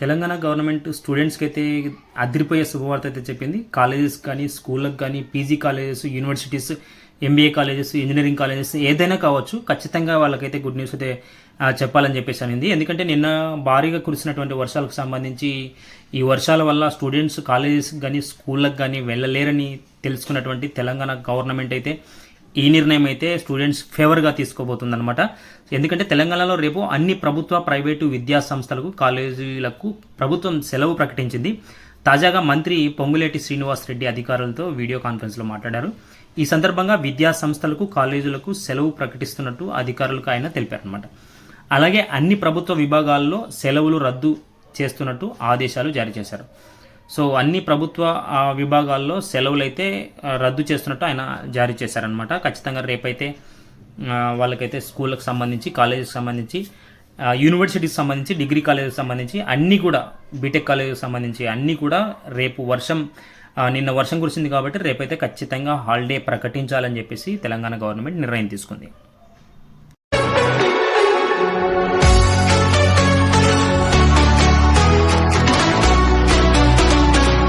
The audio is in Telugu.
తెలంగాణ గవర్నమెంట్ స్టూడెంట్స్కి అయితే అదిరిపోయే శుభవార్త అయితే చెప్పింది. కాలేజెస్ కానీ స్కూళ్ళకి కానీ PG colleges universities MBA colleges engineering colleges ఏదైనా కావచ్చు ఖచ్చితంగా వాళ్ళకైతే గుడ్ న్యూస్ అయితే చెప్పాలని చెప్పేసి అనింది. ఎందుకంటే నిన్న భారీగా కురిసినటువంటి వర్షాలకు సంబంధించి ఈ వర్షాల వల్ల స్టూడెంట్స్ కాలేజెస్ కానీ స్కూళ్ళకి కానీ వెళ్ళలేరని తెలుసుకున్నటువంటి తెలంగాణ గవర్నమెంట్ అయితే ఈ నిర్ణయం అయితే స్టూడెంట్స్ ఫేవర్గా తీసుకోబోతుందన్నమాట. ఎందుకంటే తెలంగాణలో రేపు అన్ని ప్రభుత్వ ప్రైవేటు విద్యా సంస్థలకు కాలేజీలకు ప్రభుత్వం సెలవు ప్రకటించింది. తాజాగా మంత్రి పొంగులేటి శ్రీనివాస్ రెడ్డి అధికారులతో వీడియో కాన్ఫరెన్స్లో మాట్లాడారు. ఈ సందర్భంగా విద్యా సంస్థలకు కాలేజీలకు సెలవు ప్రకటిస్తున్నట్టు అధికారులకు ఆయన తెలిపారనమాట అలాగే అన్ని ప్రభుత్వ విభాగాల్లో సెలవులు రద్దు చేస్తున్నట్టు ఆదేశాలు జారీ చేశారు. సో అన్ని ప్రభుత్వ ఆ, విభాగాల్లో సెలవులు అయితే రద్దు చేస్తున్నట్టు ఆయన జారీ చేశారనమాట ఖచ్చితంగా రేపైతే వాళ్ళకైతే స్కూళ్ళకి సంబంధించి కాలేజీకి సంబంధించి యూనివర్సిటీకి సంబంధించి డిగ్రీ కాలేజీకి సంబంధించి అన్నీ కూడా బీటెక్ కాలేజీకి సంబంధించి అన్నీ కూడా రేపు వర్షం నిన్న వర్షం కురిసింది కాబట్టి రేపైతే ఖచ్చితంగా హాలిడే ప్రకటించాలని చెప్పేసి తెలంగాణ గవర్నమెంట్ నిర్ణయం తీసుకుంది.